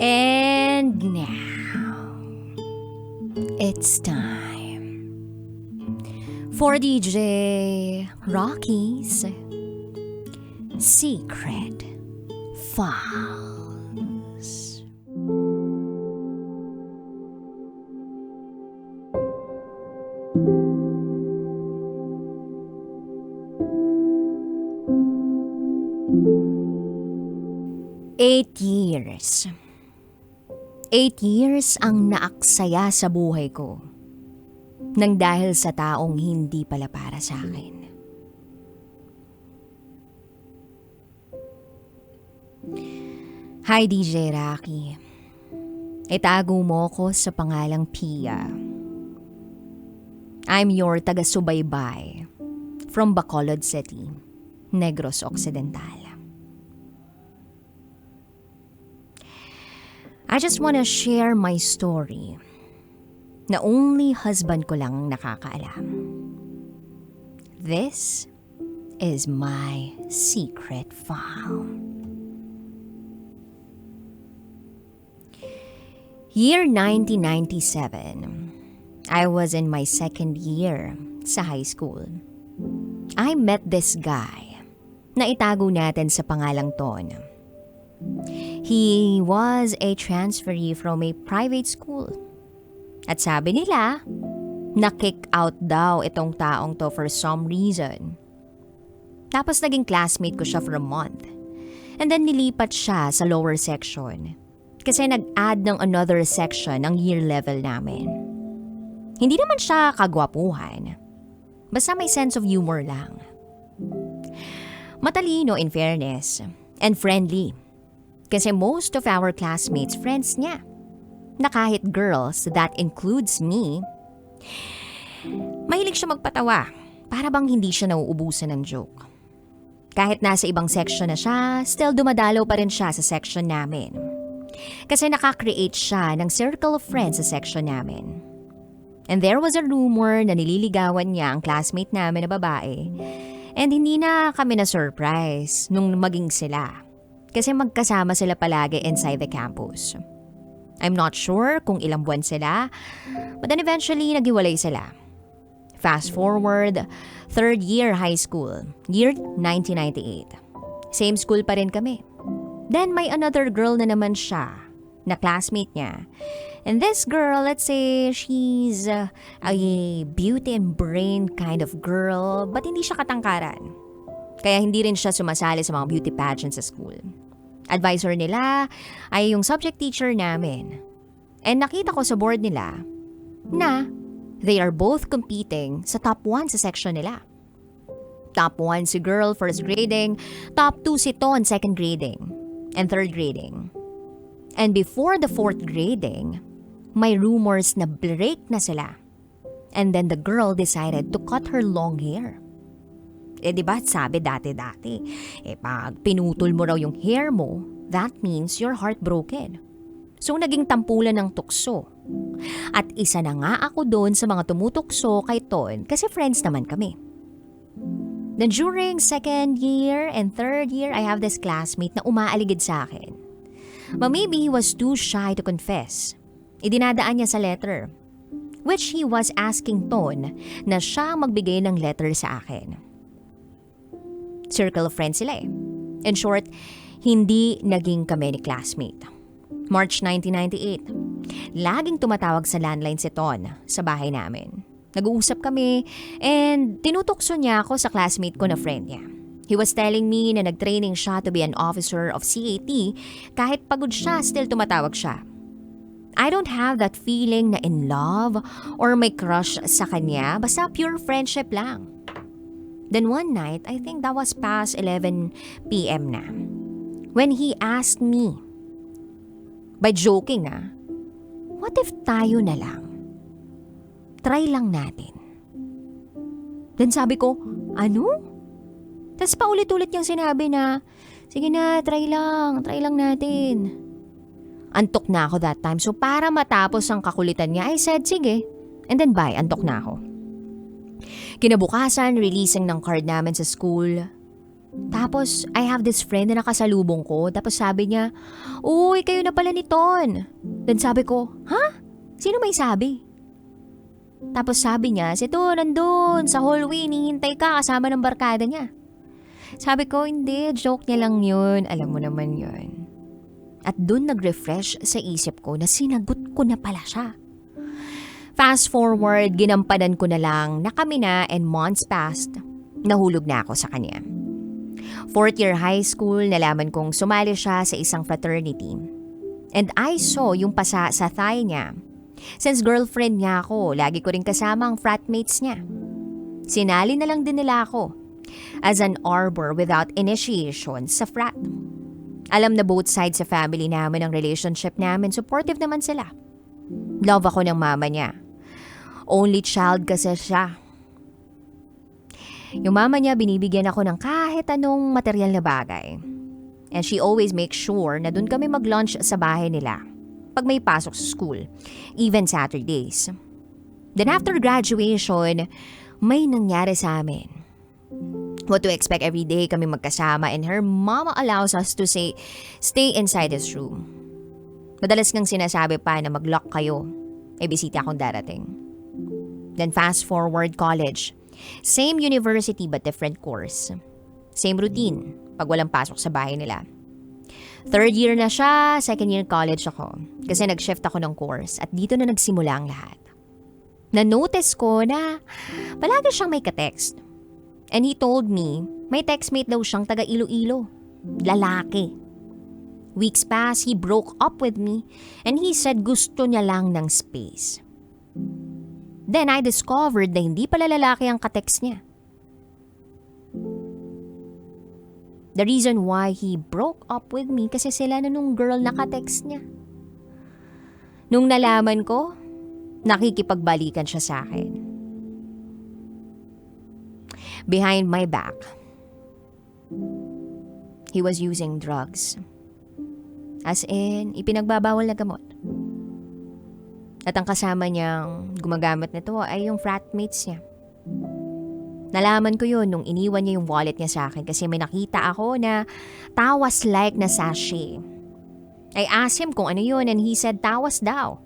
And now, it's time for DJ Rocky's Secret Files. Eight years. Eight years ang naaksaya sa buhay ko. Nang dahil sa taong hindi pala para sa akin. Hi DJ Rocky. Itago mo ko sa pangalang Pia. I'm your taga-subaybay from Bacolod City, Negros Occidental. I just wanna share my story na only husband ko lang nakakaalam. This is my secret file. Year 1997. I was in my second year sa high school. I met this guy na itago natin sa pangalang Ton. He was a transferee from a private school. At sabi nila, na-kick out daw itong taong to for some reason. Tapos naging classmate ko siya for a month. And then nilipat siya sa lower section. Kasi nag-add ng another section ng year level namin. Hindi naman siya kagwapuhan. Basta may sense of humor lang. Matalino in fairness. And friendly. Kasi most of our classmates friends niya. Na kahit girls, that includes me, mahilig siya magpatawa. Para bang hindi siya nauubusan ng joke. Kahit nasa ibang section na siya, still dumadalaw pa rin siya sa section namin. Kasi nakakreate siya ng circle of friends sa section namin. And there was a rumor na nililigawan niya ang classmate namin na babae. And hindi na kami na surprise nung maging sila. Kasi magkasama sila palagi inside the campus. I'm not sure kung ilang buwan sila, but then eventually naghiwalay sila. Fast forward, third year high school, year 1998. Same school pa rin kami. Then may another girl na naman siya, na classmate niya. And this girl, let's say she's a beauty and brain kind of girl, but hindi siya katangkaran. Kaya hindi rin siya sumasali sa mga beauty pageants sa school. Advisor nila ay yung subject teacher namin. And nakita ko sa board nila na they are both competing sa top 1 sa section nila. Top 1 si girl first grading, top 2 si Ton second grading, and third grading. And before the fourth grading, may rumors na break na sila. And then the girl decided to cut her long hair. Eh di ba sabi dati-dati, eh pag pinutol mo raw yung hair mo, that means you're heartbroken. So naging tampulan ng tukso. At isa na nga ako doon sa mga tumutukso kay Ton kasi friends naman kami. Then during second year and third year, I have this classmate na umaaligid sa akin. But maybe he was too shy to confess. Idinadaan niya sa letter. Which he was asking Ton na siya magbigay ng letter sa akin. Circle of friends sila eh. In short, hindi naging kami ni classmate. March 1998. Laging tumatawag sa landline si Ton sa bahay namin. Nag-uusap kami and tinutokso niya ako sa classmate ko na friend niya. He was telling me na nag-training siya to be an officer of CAT kahit pagod siya, still tumatawag siya. I don't have that feeling na in love or may crush sa kanya, basta pure friendship lang. Then one night, I think that was past 11 p.m. na, when he asked me, by joking ah, what if tayo na lang? Try lang natin. Then sabi ko, ano? Tapos paulit-ulit niyang sinabi na, sige na, try lang, try lang natin. Antok na ako that time, so para matapos ang kakulitan niya, I said, sige. And then bye, antok na ako. Kinabukasan, releasing ng card namin sa school. Tapos, I have this friend na nakasalubong ko. Tapos sabi niya, Uy, kayo na pala ni Ton. Then sabi ko, Ha? Sino may sabi? Tapos sabi niya, si Ton nandun sa hallway, nihintay ka kasama ng barkada niya. Sabi ko, hindi, joke niya lang yun. Alam mo naman yun. At dun nag-refresh sa isip ko na sinagot ko na pala siya. Fast forward, ginampanan ko na lang na kami na and months passed, nahulog na ako sa kanya. Fourth year high school, nalaman kong sumali siya sa isang fraternity. And I saw yung pasa sa thigh niya. Since girlfriend niya ako, lagi ko rin kasama ang fratmates niya. Sinali na lang din nila ako as an arbor without initiation sa frat. Alam na both sides sa family namin ang relationship namin, supportive naman sila. Love ako ng mama niya. Only child kasi siya. Yung mama niya binibigyan ako ng kahit anong material na bagay. And she always makes sure na dun kami mag-lunch sa bahay nila pag may pasok sa school, even Saturdays. Then after graduation, may nangyari sa amin. What to expect every day kami magkasama and her mama allows us to say, stay inside this room. Madalas ngang sinasabi pa na mag-lock kayo. May bisita akong darating. Then fast forward college. Same university but different course. Same routine pag walang pasok sa bahay nila. Third year na siya, second year college ako. Kasi nag-shift ako ng course at dito na nagsimula ang lahat. Na-notice ko na palagi siyang may ka-text. And he told me, may textmate daw siyang taga Iloilo. Lalaki. Weeks pass, he broke up with me and he said gusto niya lang ng space. Then I discovered na hindi pala lalaki ang katext niya. The reason why he broke up with me kasi sila na nung girl na katext niya. Nung nalaman ko, nakikipagbalikan siya sa akin. Behind my back, he was using drugs. As in, ipinagbabawal na gamot. At ang kasama niyang gumagamit nito ay yung fratmates niya. Nalaman ko yun nung iniwan niya yung wallet niya sa akin kasi may nakita ako na tawas like na sachet. I asked him kung ano yun and he said tawas daw.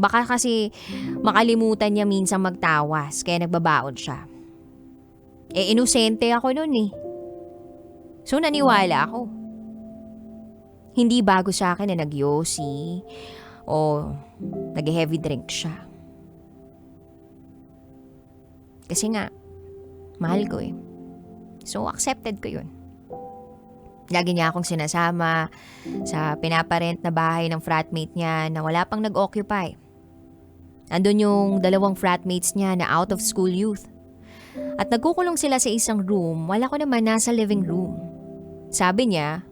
Baka kasi makalimutan niya minsan magtawas kaya nagbabaon siya. Eh inosente ako nun eh. So naniwala ako. Hindi bago sa akin na nagyosi o nag-heavy drink siya. Kasi nga, mahal ko eh. So accepted ko yun. Lagi niya akong sinasama sa pinaparent na bahay ng fratmate niya na wala pang nag-occupy. Andun yung dalawang fratmates niya na out of school youth. At nagkukulong sila sa isang room, wala ko naman nasa living room. Sabi niya,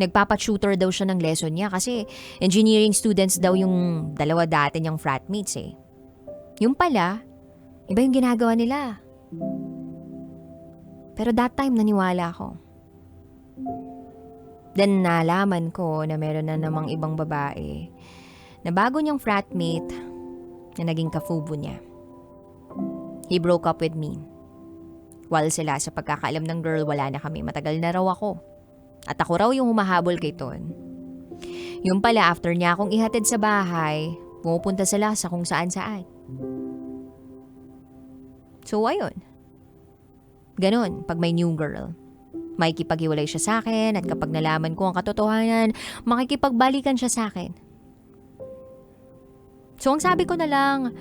nagpapatutor daw siya ng lesson niya kasi engineering students daw yung dalawa dati niyang fratmates eh. Yung pala, iba yung ginagawa nila. Pero that time naniwala ako. Then nalaman ko na meron na namang ibang babae na bago niyang fratmate na naging kafubo niya. He broke up with me. While sila sa pagkakaalam ng girl wala na kami, matagal na raw ako. At ako raw yung humahabol kay Ton. Yung pala after niya akong ihatid sa bahay, pumupunta sila sa kung saan saan. So ayun. Ganon pag may new girl. Makikipaghiwalay siya sa akin at kapag nalaman ko ang katotohanan, makikipagbalikan siya sa akin. So ang sabi ko na lang,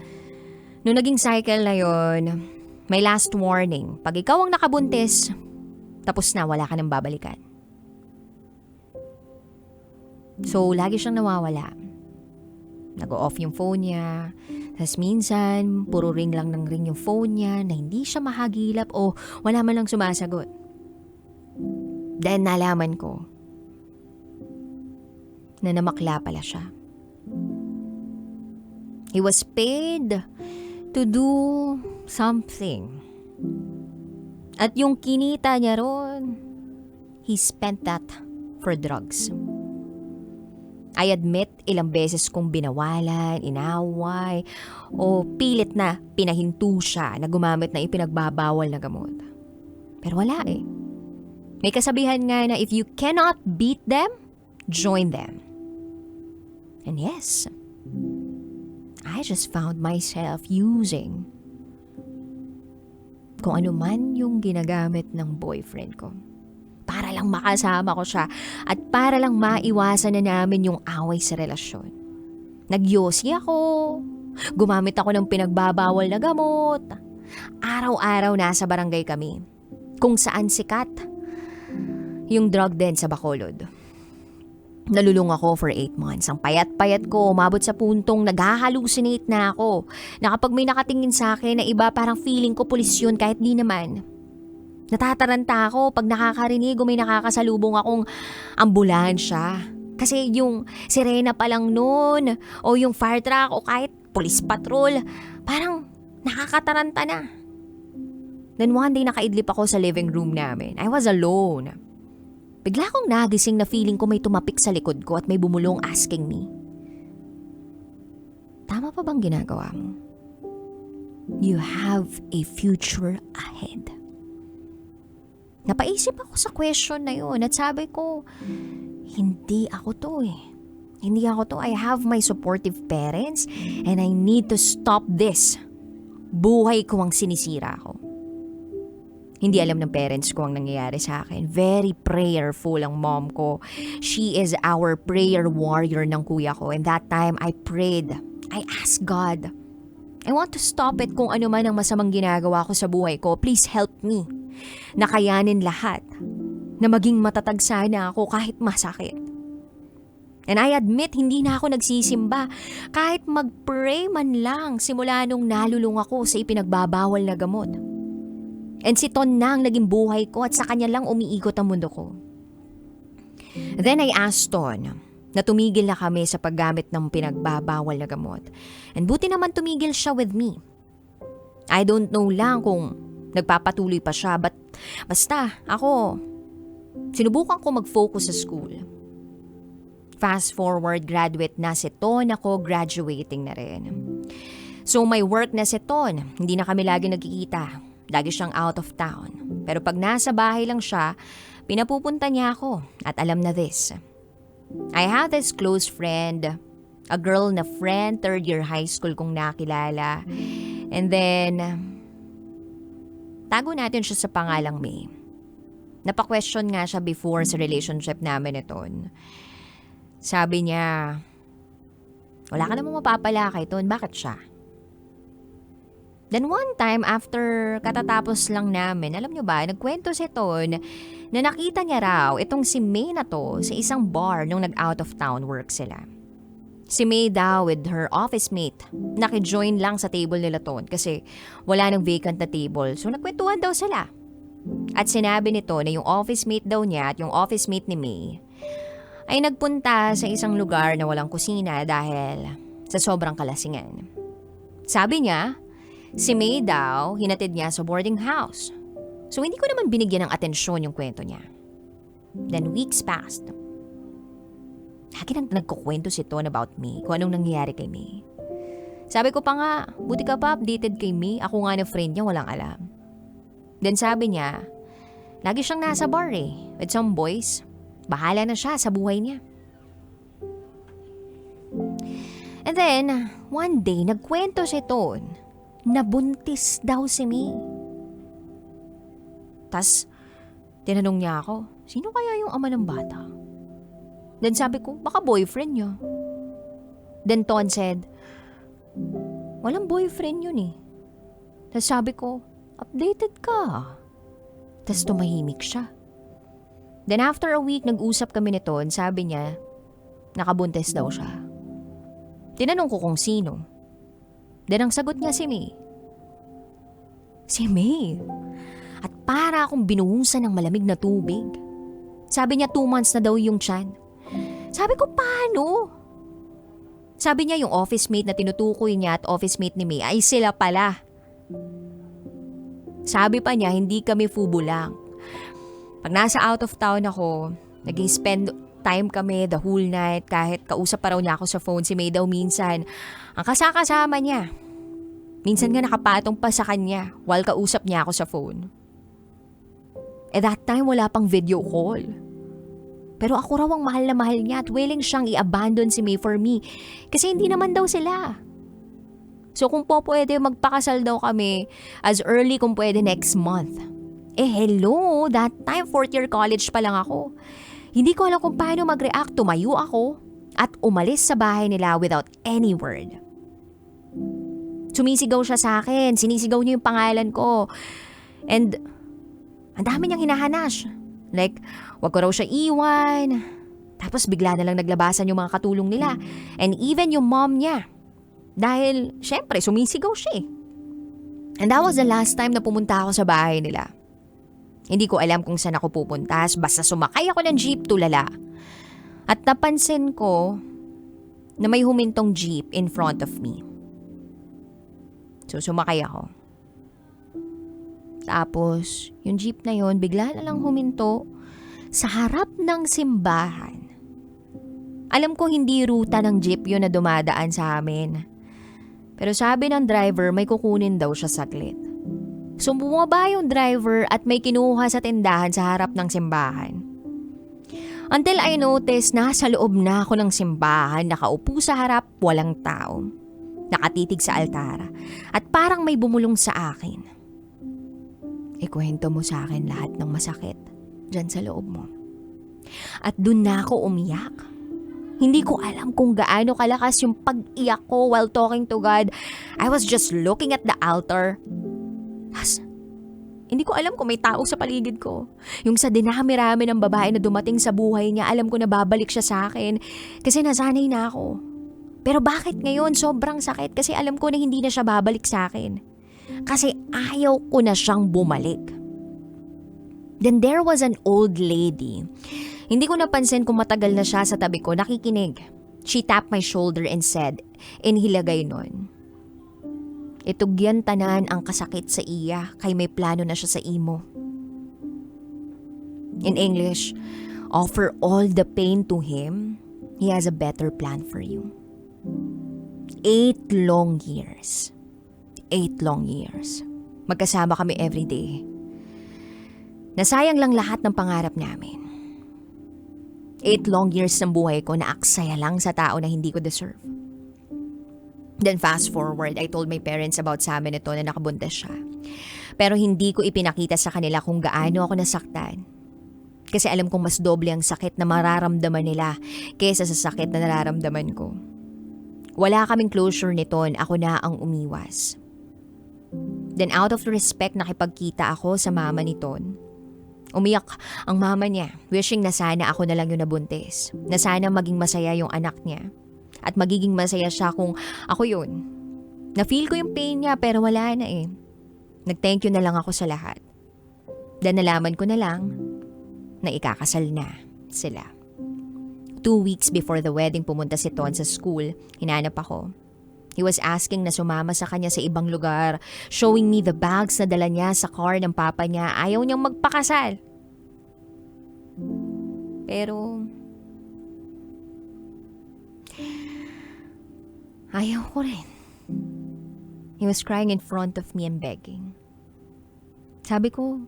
nung naging cycle na yon, may last warning. Pag ikaw ang nakabuntis, tapos na, wala ka nang babalikan. So, lagi siyang nawawala. Nag-off yung phone niya. Tapos minsan, puro ring lang ng ring yung phone niya na hindi siya mahagilap o wala man lang sumasagot. Then nalaman ko na namakla pala siya. He was paid to do something. At yung kinita niya ron, he spent that for drugs. I admit, ilang beses kong binawalan, inaway, o pilit na pinahinto siya na gumamit na ipinagbabawal na gamot. Pero wala eh. May kasabihan nga na if you cannot beat them, join them. And yes, I just found myself using kung ano man yung ginagamit ng boyfriend ko. Para lang makasama ko siya at para lang maiwasan na namin yung away sa relasyon. Nagyosi ako, gumamit ako ng pinagbabawal na gamot. Araw-araw nasa barangay kami, kung saan sikat. Yung drug den sa Bacolod. Nalulung ako for 8 months. Ang payat-payat ko, umabot sa puntong naghahalucinate na ako. Na kapag may nakatingin sa akin na iba, parang feeling ko pulis yun kahit di naman. Natataranta ako pag nakakarinig o may nakakasalubong akong ambulansya. Kasi yung sirena pa lang noon, o yung fire truck, o kahit police patrol, parang nakakataranta na. Then one day nakaidlip ako sa living room namin. I was alone. Bigla akong nagising na feeling ko may tumapik sa likod ko at may bumulong asking me. Tama pa bang ginagawa mo? You have a future ahead. Napaisip ako sa question na yun at sabi ko, hindi ako to eh. Hindi ako to. I have my supportive parents and I need to stop this. Buhay ko ang sinisira ko. Hindi alam ng parents ko ang nangyayari sa akin. Very prayerful ang mom ko. She is our prayer warrior ng kuya ko. And that time, I prayed. I asked God. I want to stop it kung ano man ang masamang ginagawa ko sa buhay ko. Please help me. Nakayanin lahat. Na maging matatag sana ako kahit masakit. And I admit, hindi na ako nagsisimba. Kahit mag-pray man lang simula nung nalulung ako sa ipinagbabawal na gamot. And si Ton na ang naging buhay ko at sa kanya lang umiikot ang mundo ko. Then I asked Ton na tumigil na kami sa paggamit ng pinagbabawal na gamot. And buti naman tumigil siya with me. I don't know lang kung nagpapatuloy pa siya but basta ako, sinubukan ko mag-focus sa school. Fast forward, graduate na si Ton, ako graduating na rin. So may work na si Ton, hindi na kami lagi nagkikita. Lagi siyang out of town. Pero pag nasa bahay lang siya, pinapupunta niya ako at alam na this. I have this close friend, a girl na friend, third year high school kong nakilala. And then, tago natin siya sa pangalang May. Napa-question nga siya before sa relationship namin ito. Sabi niya, wala ka namang mapapala kay Ton, bakit siya? Then one time, after katatapos lang namin, alam nyo ba, nagkwento si Ton na nakita niya raw itong si May na to sa isang bar nung nag-out of town work sila. Si May with her office mate, nakijoin lang sa table nila Ton kasi wala nang vacant na table so nagkwentuhan daw sila. At sinabi nito na yung office mate daw niya at yung office mate ni May ay nagpunta sa isang lugar na walang kusina dahil sa sobrang kalasingan. Sabi niya, Si May daw, hinatid niya sa boarding house. So hindi ko naman binigyan ng atensyon yung kwento niya. Then weeks passed. Lagi nang nagkukwento si Ton about me, kung anong nangyayari kay May. Sabi ko pa nga, buti ka pa updated kay May, ako nga na friend niya walang alam. Then sabi niya, lagi siyang nasa bar eh, with some boys. Bahala na siya sa buhay niya. And then, one day, nagkwento si Ton nabuntis daw si May. Tas, tinanong niya ako, sino kaya yung ama ng bata? Then sabi ko, baka boyfriend niya. Then Ton said, walang boyfriend yun eh. Tas sabi ko, updated ka. Tas tumahimik siya. Then after a week, nag-usap kami ni Ton, sabi niya, nakabuntis daw siya. Tinanong ko kung sino. Then ang sagot niya si May. Si May. At para akong binuhusan ng malamig na tubig. Sabi niya two months na daw yung tiyan. Sabi ko, paano? Sabi niya yung office mate na tinutukoy niya at office mate ni May ay sila pala. Sabi pa niya, hindi kami fubo lang. Pag nasa out of town ako, nag spend time kami the whole night kahit kausap pa raw niya ako sa phone si May daw minsan. Ang kasakasama niya. Minsan nga nakapatong pa sa kanya while kausap niya ako sa phone. At that time wala pang video call. Pero ako raw ang mahal na mahal niya at willing siyang i-abandon si May for me kasi hindi naman daw sila. So kung po pwede magpakasal daw kami as early kung pwede next month. Eh hello, that time fourth year college pa lang ako. Hindi ko alam kung paano mag-react, tumayo ako at umalis sa bahay nila without any word. Sumisigaw siya sa akin, sinisigaw niya yung pangalan ko. And ang dami niyang hinahanas. Like, wag ko raw siya iwan. Tapos bigla na lang naglabasan yung mga katulong nila. And even yung mom niya. Dahil, syempre, sumisigaw siya eh. And that was the last time na pumunta ako sa bahay nila. Hindi ko alam kung saan ako pupunta, basta sumakay ako ng jeep tulala. At napansin ko na may humintong jeep in front of me. So sumakay ako. Tapos, yung jeep na yon bigla na lang huminto sa harap ng simbahan. Alam ko hindi ruta ng jeep yun na dumadaan sa amin. Pero sabi ng driver may kukunin daw siya saglit. So bumaba yung driver at may kinuha sa tindahan sa harap ng simbahan. Until I noticed nasa loob na ako ng simbahan, nakaupo sa harap, walang tao. Nakatitig sa altara at parang may bumulong sa akin. Ikwento mo sa akin lahat ng masakit dyan sa loob mo. At dun na ako umiyak. Hindi ko alam kung gaano kalakas yung pag-iyak ko while talking to God. I was just looking at the altar. Has, hindi ko alam kung may tao sa paligid ko. Yung sa dinami-rami ng babae na dumating sa buhay niya, alam ko na babalik siya sa akin kasi nasanay na ako. Pero bakit ngayon sobrang sakit kasi alam ko na hindi na siya babalik sa akin. Kasi ayaw ko na siyang bumalik. Then there was an old lady. Hindi ko napansin kung matagal na siya sa tabi ko nakikinig. She tapped my shoulder and said, in hilagay nun, Itugyan tanan ang kasakit sa iya kay may plano na siya sa imo. In English, offer all the pain to him. He has a better plan for you. Eight long years. Eight long years. Magkasama kami every day. Nasayang lang lahat ng pangarap namin. Eight long years ng buhay ko na aksaya lang sa tao na hindi ko deserve. Then fast forward, I told my parents about sa amin ito na nakabuntis siya. Pero hindi ko ipinakita sa kanila kung gaano ako nasaktan. Kasi alam kong mas doble ang sakit na mararamdaman nila kaysa sa sakit na nararamdaman ko. Wala kaming closure nito, ako na ang umiwas. Then out of respect nakipagkita ako sa mama ni Ton. Umiyak ang mama niya, wishing na sana ako na lang yung nabuntis. Na sana maging masaya yung anak niya. At magiging masaya siya kung ako yun. Na-feel ko yung pain niya pero wala na eh. Nag-thank you na lang ako sa lahat. Then nalaman ko na lang na ikakasal na sila. Two weeks before the wedding pumunta si Ton sa school, hinanap ako. He was asking na sumama sa kanya sa ibang lugar, showing me the bags na dala niya sa car ng papa niya. Ayaw niyang magpakasal. Pero Ayaw ko rin. He was crying in front of me and begging. Sabi ko,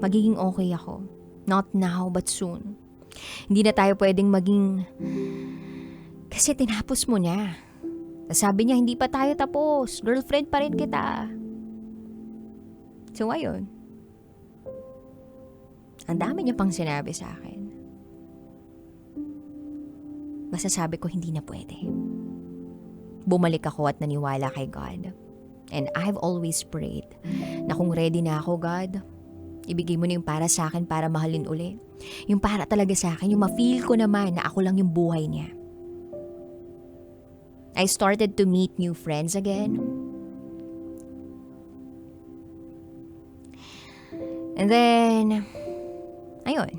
magiging okay ako. Not now, but soon. Hindi na tayo pwedeng maging... Kasi tinapos mo niya. Sabi niya, hindi pa tayo tapos. Girlfriend pa rin kita. So, ayun. Ang dami niya pang sinabi sa akin. Basta sabi ko, hindi na pwede bumalik ako at naniwala kay God. And I've always prayed na kung ready na ako, God, ibigay mo na yung para sa akin para mahalin uli. Yung para talaga sa akin, yung ma-feel ko naman na ako lang yung buhay niya. I started to meet new friends again. And then, ayun,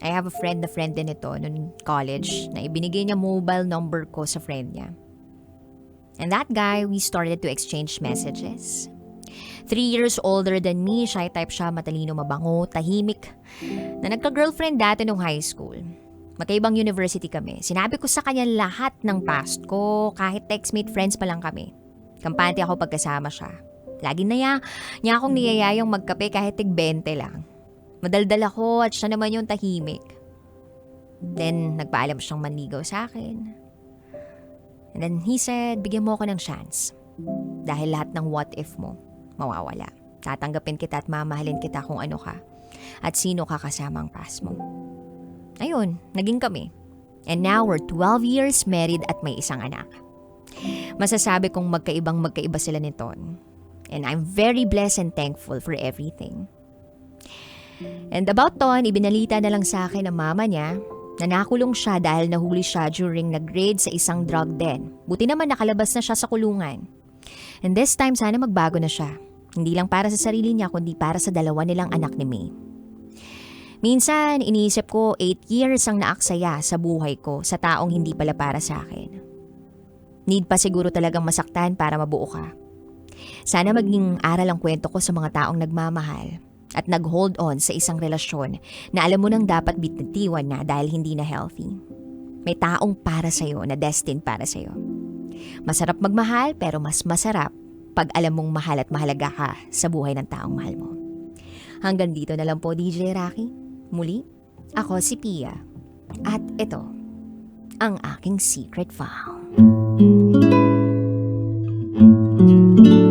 I have a friend na friend din ito noong college na ibinigay niya mobile number ko sa friend niya. And that guy, we started to exchange messages. Three years older than me, shy type siya, matalino, mabango, tahimik. Na nagka-girlfriend dati nung high school. Magkaibang university kami. Sinabi ko sa kanya lahat ng past ko, kahit textmate friends pa lang kami. Kampante ako pagkasama siya. Lagi na niya, niya akong niyayayang magkape kahit tig 20 lang. Madaldal ako at siya naman yung tahimik. Then, nagpaalam siyang manligaw sa akin. And then he said, bigyan mo ako ng chance. Dahil lahat ng what if mo, mawawala. Tatanggapin kita at mamahalin kita kung ano ka. At sino ka kasama ang past mo. Ayun, naging kami. And now we're 12 years married at may isang anak. Masasabi kong magkaibang magkaiba sila nito. And I'm very blessed and thankful for everything. And about Ton, ibinalita na lang sa akin ng mama niya na nakulong siya dahil nahuli siya during nag-grade sa isang drug den. Buti naman nakalabas na siya sa kulungan. And this time sana magbago na siya. Hindi lang para sa sarili niya kundi para sa dalawa nilang anak ni May. Minsan, iniisip ko 8 years ang naaksaya sa buhay ko sa taong hindi pala para sa akin. Need pa siguro talagang masaktan para mabuo ka. Sana maging aral ang kwento ko sa mga taong nagmamahal at nag-hold on sa isang relasyon na alam mo nang dapat bititiwan na dahil hindi na healthy. May taong para sa'yo na destined para sa'yo. Masarap magmahal pero mas masarap pag alam mong mahal at mahalaga ka sa buhay ng taong mahal mo. Hanggang dito na lang po DJ Rocky. Muli, ako si Pia. At ito, ang aking secret vow. Thank you.